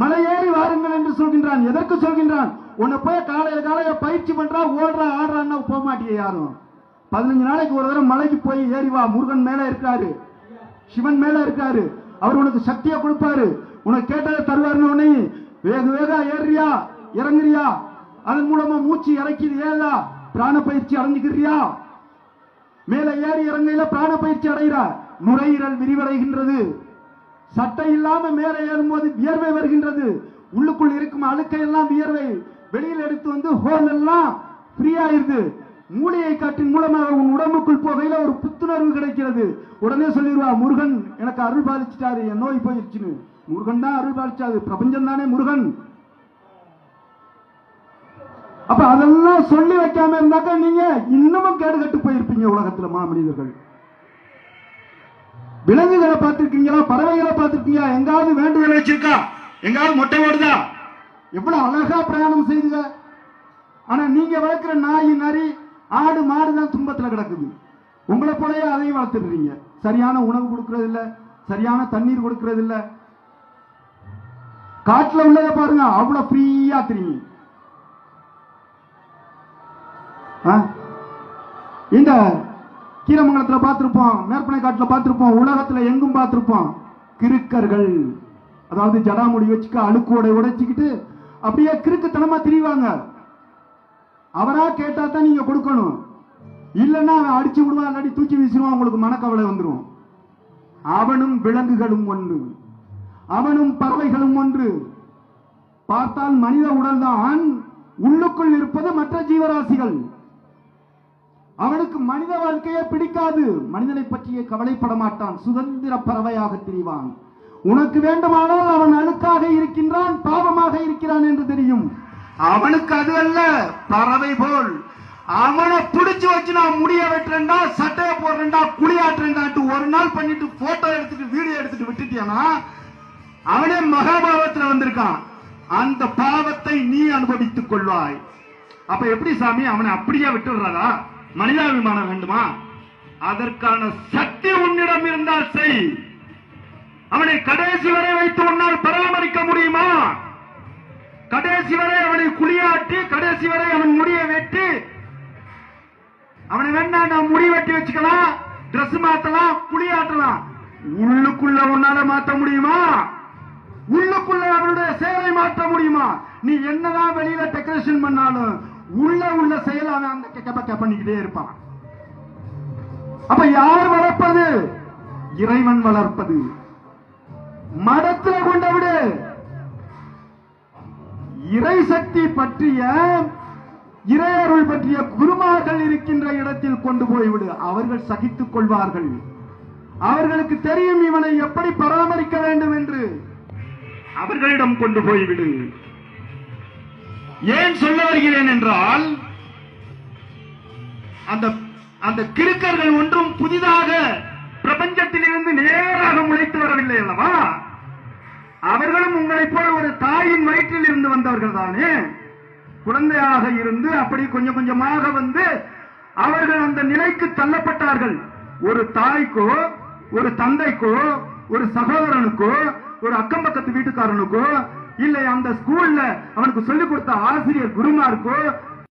மலை ஏறி வாருங்கள் என்று சொல்கின்றான். எதற்கு சொல்கின்றான்? உன்னை போய் காலையில் காலையில பயிற்சி பண்றா ஓடுறா ஆடுறான்னு போக மாட்டிய யாரும். பதினஞ்சு நாளைக்கு ஒரு தடவை மலைக்கு போய் ஏறி வா. முருகன் மேல இருக்காரு. சிவன் மேல இருக்காரு. அவர் உனக்கு சக்தியை கொடுப்பாரு. உனக்கு கேட்டதை தருவாருன்னு உன்னை வேக வேக ஏறியா இறங்குறியா? அதன் மூலமா மூச்சு இறக்கிது ஏதா பிராண பயிற்சி அடைஞ்சுக்கிறியா? மேல ஏறி இறங்கையில பிராண பயிற்சி அடைகிறார். நுரையீரல் விரிவடைகின்றது. சட்டை இல்லாம மேலே ஏறும்போது வியர்வை வருகின்றது. உள்ளுக்குள் இருக்கும் அழுக்கை எல்லாம் வியர்வை. வெளியில் எடுத்து வந்து ஹோல் எல்லாம் ஃப்ரீ ஆயிருது காட்டின் மூலமாக உன் உடம்புக்குள் போகையில ஒரு புத்துணர்வு கிடைக்கிறது. உடனே சொல்லிடுவா முருகன் எனக்கு அருள் பாதிச்சிட்டாரு என் நோய் போயிடுச்சுன்னு முருகன் தான் அருள் பாலிச்சாரு. பிரபஞ்சம் தானே முருகன். அப்ப அதெல்லாம் சொல்லி வைக்காம இருந்தாக்க நீங்க இன்னமும் கேடு கட்டு போயிருப்பீங்க உலகத்துல மாமனிதர்கள். விலங்குகளை பார்த்திருக்கீங்களா? பறவைகளை பார்த்திருக்கீங்களா? எங்காவது வேண்டுதல் வச்சிருக்கா? எங்காவது மொட்டை ஓடுதா எவ்வளவு அழகா பிரயாணம் செய்துங்க. ஆனா நீங்க வளர்க்கிற நாய் நரி ஆடு மாடு தான் துன்பத்துல கிடக்குது. உங்களை போலயே அதையும் வளர்த்துடுறீங்க. சரியான உணவு கொடுக்கறது இல்ல சரியான தண்ணீர் கொடுக்கறது இல்ல காட்டுல உள்ளதை பாருங்க அவ்வளவு ஃப்ரீயா தெரியும் இந்த கீரமங்கலத்துல பார்த்துருப்போம் மேற்பனை காட்டில் பார்த்துருப்போம் உலகத்தில் எங்கும் பார்த்துருப்போம். கிறுக்கர்கள். அதாவது ஜடாமுடி வச்சுக்க அழுக்கோட உடைச்சிக்கிட்டு அப்படியே கிறுக்குத்தனமா திரிவாங்க. அவரா கேட்டா தான் நீங்க கொடுக்கணும். இல்லைன்னா அவன் அடிச்சு விடுவான் இல்லாட்டி தூக்கி வீசிடுவான் உங்களுக்கு மனக்கவலை வந்துடும் அவனும் விலங்குகளும் ஒன்று. அவனும் பறவைகளும் ஒன்று. பார்த்தால் மனித உடல்தான். உள்ளுக்குள் இருப்பது மற்ற ஜீவராசிகள். அவனுக்கு மனித வாழ்க்கையே பிடிக்காது. மனிதனை பற்றிய கவலைப்பட மாட்டான். சுதந்திர பறவையாக திரிவான். உனக்கு வேண்டுமானால் அவன் அழுக்காக இருக்கின்றான் பாவமாக இருக்கிறான் என்று தெரியும். அவனுக்கு அது அல்ல பறவை போல். அவனை பிடிச்சு வச்சு நான் முடிய வெட்டுறேன்டா சட்டையை போடுறேன்டா குளியாட்டுறேன்டான்ட்டு ஒரு நாள் பண்ணிட்டு போட்டோ எடுத்துட்டு வீடியோ எடுத்துட்டு விட்டுட்டியானா அவனே மகாபாவத்துல வந்திருக்கான். அந்த பாவத்தை நீ அனுபவித்துக் கொள்வாய். அப்ப எப்படி சாமி அவனை அப்படியே விட்டுடுறதா? மனிதாபிமானம் வேண்டுமா? அதற்கான சக்தி உன்னிடம் இருந்தால் செய். அவனை கடைசி வரை வைத்து உன்னால் பராமரிக்க முடியுமா? கடைசி வரை அவனை குளியாட்டி கடைசி வரை அவன் முடிய வெட்டி அவனை வேணா நான் முடி வெட்டி வச்சுக்கலாம் டிரெஸ் மாத்தலாம் குளியாட்டலாம். உள்ளுக்குள்ள உன்னால மாத்த முடியுமா? உள்ளுக்குள்ள அவனுடைய செயலை மாற்ற முடியுமா? நீ என்னதான் வெளியில டெக்கரேஷன் பண்ணாலும் உள்ள உள்ள செயல் அவன் அந்த கெக்கப்ப பண்ணிக்கிட்டே இருப்பான். அப்ப யார் வளர்ப்பது? இறைவன் வளர்ப்பது. மடத்துல கொண்ட விடு. இறை சக்தி பற்றிய இறையருள் பற்றிய குருமார்கள் இருக்கின்ற இடத்தில் கொண்டு போய்விடு. அவர்கள் சகித்துக் கொள்வார்கள். அவர்களுக்கு தெரியும் இவனை எப்படி பராமரிக்க வேண்டும் என்று. அவர்களிடம் கொண்டு போய்விடு. ஏன் சொல்ல வருகிறேன் என்றால் அந்த அந்த கிருக்கர்கள் ஒன்றும் புதிதாக பிரபஞ்சத்திலிருந்து நேராக முளைத்து வரவில்லை அல்லவா? அவர்களும் உங்களைப் போல ஒரு தாயின் வயிற்றில் இருந்து வந்தவர்கள் தானே? குழந்தையாக இருந்து அப்படி கொஞ்சம் கொஞ்சமாக வந்து அவர்கள் அந்த நிலைக்கு தள்ளப்பட்டார்கள். ஒரு தாய்க்கோ ஒரு தந்தைக்கோ ஒரு சகோதரனுக்கோ ஒரு அக்கம் பக்கத்து வீட்டுக்காரனுக்கோ இல்லை அந்த ஸ்கூல்ல அவனுக்கு சொல்லிக் கொடுத்த ஆசிரியர் குருமாருக்கோ